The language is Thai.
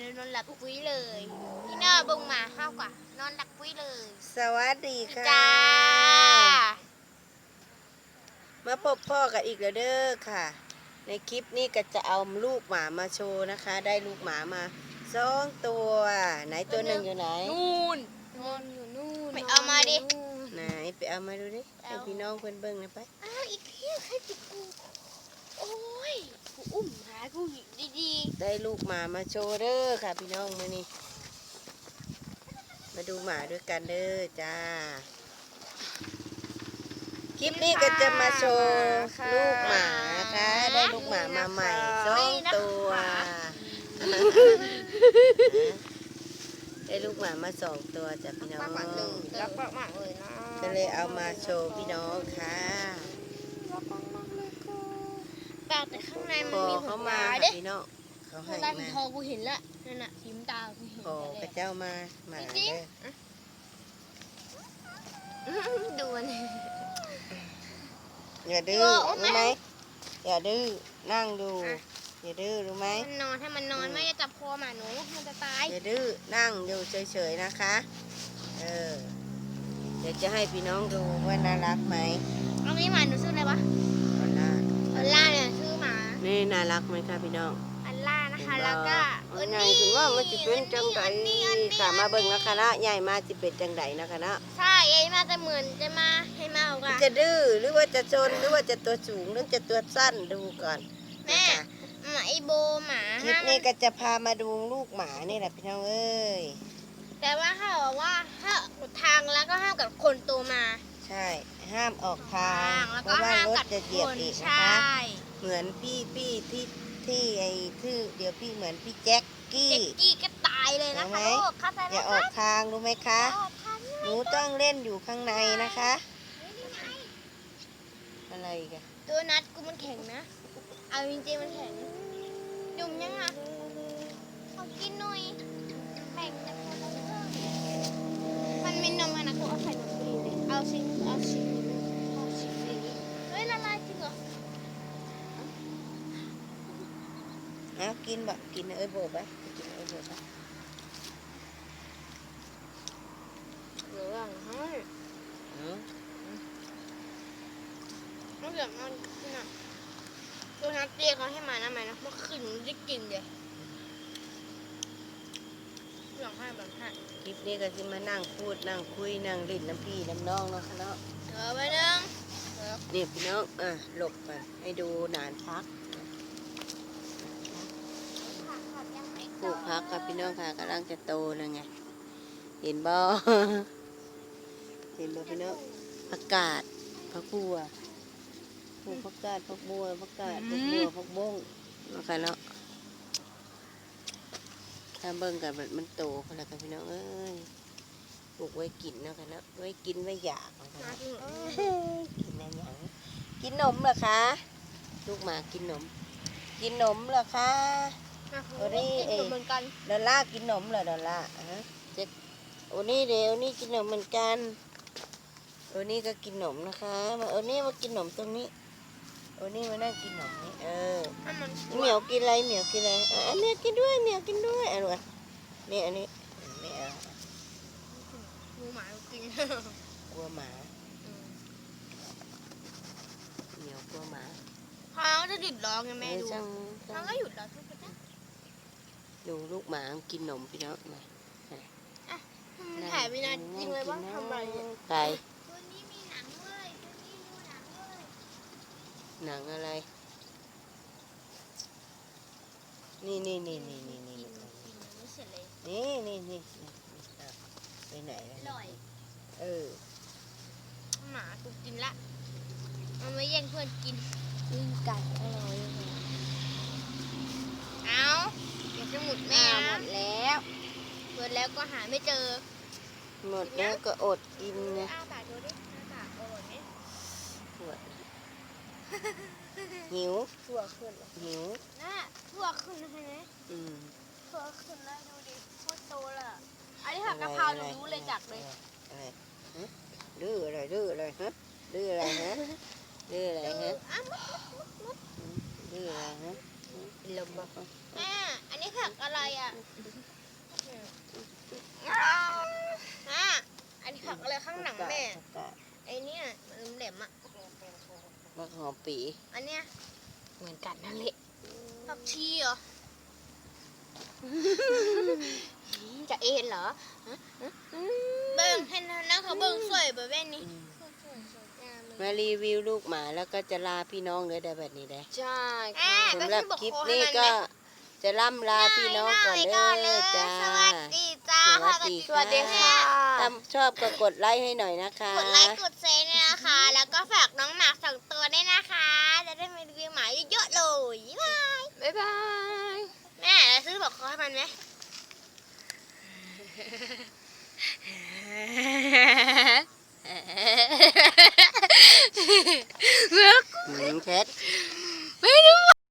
หนูนอนหลับปุ้ยเลยพี่น้าเบิ่งหมาข้าวกว่านอนหลับปุ้ยเลยสวัสดีค่ะจ้ามาพบพ่อกันอีกแล้วเด้อค่ะ ในคลิปนี้ก็จะเอาลูกหมามาโชว์นะคะ ได้ลูกหมามาสองตัว ไหนตัวหนึ่งอยู่ไหนนู่นนอนอยู่นู่นไปเอามาดิไหนไปเอามาดูดิให้พี่น้องเพื่อนเบิ่งหนะไปอ้าวอีกเพี้ยใครติดกู โอ้ยกูอุ้มหากูอยู่ดีได้ลูกหมามาโชว์เด้อค่ะ พี่น้องมานี่มาดูหมาด้วยกันเด้อจ้า คลิปนี้ก็จะมาโชว์ลูกหมาค่ะ ได้ลูกหมามาใหม่สองตัว ได้ลูกหมามาสองตัวจ้ะพี่น้องๆมากเลยรักมากๆเลยนะ ก็เลยเอามาโชว์พี่น้องค่ะ แต่ข้างในพมันอมีเขาขนมาตาค่ะเด้พี่น้องเขาให้ตามาสีทองกูเห็นละนั่นน่ะสีน้ำตากูเห็นพอแล้วพระเจ้ามาหมาจริงเด้อๆดูมัน อย่าดื้อโอ้แม่ รู้ไหมอย่าดื้อนั่งดูอะอย่าดื้อรู้ไหมมันนอนถ้ามันนอนไม่จะจับคอหมาหนูมันจะตายอย่าดื้อนั่งอยู่เฉยๆนะคะเออเดี๋ยวจะให้พี่น้องดูว่าน่ารักไหมเอางี้หมาหนูชื่ออะไรวะอัลล่าอัลล่าเนี่ยชื่อหมา นี่น่ารักไหมคะพี่น้อง อัลล่านะคะ แล้วก็เอันนี้ถึงว่ามันจะเป็นจังไดอันนี้อันนี้ค่ะมาเบิ่งนะคะนะใหญ่มาจะเป็นจังไดนะคะนะใช่เอ้มาจะเหมือนจะมาให้มาเอากันจะดื้อหรือว่าจะจนหรือว่าจะตัวสูงหรือจะตัวสั้นดูก่อนแม่นะคะหมาไอโบหมาคลิปนี้ก็จะพามาดูลูกหมานี่แหละพี่น้องเอ้ยแต่ว่าเขาบอกว่าถ้าทางแล้วก็ห้ามกับคนโตมา ใช่ ห้ามออกทางแล้วเพก็ราะว่าห้ามรถกัดจะเหยียบคนอีกนะใช่คะ เหมือนพี่พี่ที่ที่ไอ้ที่เดี๋ยวพี่เหมือนพี่แจ็คกี้เด็กกี้ก็ตายเลยนะเห็นไหมคะลูกเข้าใจไหมอย่าอคะอกทางรู้ไหมคะอย่าออกทางหนูต้องเล่นอยู่ข้างในนะคะอะไรอีกัน ตัวนัดกูมันแข็งนะ เอาจริงๆมันแข็ง เอากินบะกินเอ้ยโบไปกินเอ้ยโบไปเหลืองให้อืมเหลืองมันขึ้นอะตัวนัดเรียกเขาให้มานะไหมนะเมื่อคืนได้กินเลยเหลืองให้แบบให้คลิปนี้ก็จะมานั่งพูดนั่งคุยนั่งเล่นน้ำพี่น้ำน้องเนาะค่ะเนาะเออไปหนึ่งเออเนี่ยพี่น้องอะหลบไปให้ดูนานพัก ผักผักยังไม่ ปลูกพักกับพี่น้องค่ะกำลังจะโตนะไง เห็นบ่เห็นบ่พี่น้องผักกาดผักบัวปลูกผักกาดผักบัวผักกาดผักบัวผักบงเนาะค่ะเนาะถ้าเบิ่งกันมันโตพอแล้วกันพี่น้องเอ้ยปลูกไว้กินเนาะค่ะเนาะไว้กินไว้อยากเนาะค่ะมาเนาะถึงเออกินอะไรอย่างกินนมเหรอคะ ลูกหมากินนม กินนมเหรอคะมา โอ้นี่เองเหมือนกันดอลล่ากินนมเหรอดอลล่าฮะเจ๊โอ้นี่เดี๋ยวนี่กินนมเหมือนกันโอ้นี่ก็กินนมนะคะ มาโอ้นี่มากินนมตรงนี้โอ้นี่มานั่งกินนมนี่เออให้มันเหมียวกินอะไรเหมียวกินอะไรอะอันนี้กินด้วยเหมียวกินด้วยเอันนี้นี่อันนี้ไม่เอาหมูหมากินกลัวหมาเหมียวกลัวหมาเขาจะหยุดร้องไงแม่เออดูช่างเขาช่างก็หยุดร้องทุกคนนะ ดูลูกหมากินนมพี่น้องมามันถ่ายไปนานจริงเลยว่าทำอะไรเนี่ยใครตัวนี้มีหนังเว้ยตัวนี้ดูหนังเว้ยหนังอะไร นี่นี่นี่นี่นี่นี่กินยังไม่เสร็จเลยนี่นี่นี่นี่อะไปไหนอแล้วร่อยเออหมากูกินละมันไม่แย่งเพื่อนกินกินไก่อร่อยเอาเดี๋ยวจะหมดแม่หมดแล้วหมด แล้วก็หาไม่เจอ หมดแล้วก็อดกินไงอ้าปากดูดิอ้าปากอร่อยไหมปวดหิวถั่วขึ้นเลยหิวน่าถั่วขึ้นนะเห็นไหมอืมถั่วขึ้นแล้วดูดิโคตรโตเลยอะอันนี้ผักกะเพราหนูรู้เลยจักเลยอะไรฮะดื้ออะไรดื้ออะไรฮะดื้ออะไรฮะดื้ออะไรฮะอ้าวมดมดมดดื้ออะไรฮะลมบ่แม่อันนี้ผักอะไรอะอะอันนี้ผักอะไรข้างหลังแม่ ผักกาด ไอ้เนี่ยมันแหลมๆอะ มะหอม ปี อันเนี้ยเหมือนกันนั่นแหละผักชีเหรอจะเอ็นเหรอเบิ่งให้นะเขาเบิ่งสวยแบบแว่นนี้อืมสวยๆสวยงามเลยมารีวิวลูกหมาแล้วก็จะลาพี่น้องเลยได้แบบนี้ได้ใช่อะค่ะสำหรับคลิปนี้ก็จะล่ำลาพี่น้องก่อนเด้อจ้าสวัสดีจ้าสวัสดีสวัสดีค่ะถ้าชอบก็กดไลค์ให้หน่อยนะคะ กดไลค์กดแชร์ด้วย นะคะ แล้วก็ฝากน้องหมาสองตัวด้วยนะคะ จะได้มีรีวิวหมาเยอะๆเลยบ๊ายบายบ๊ายบาย แม่แล้วซื้อบอกเขาให้มันไหม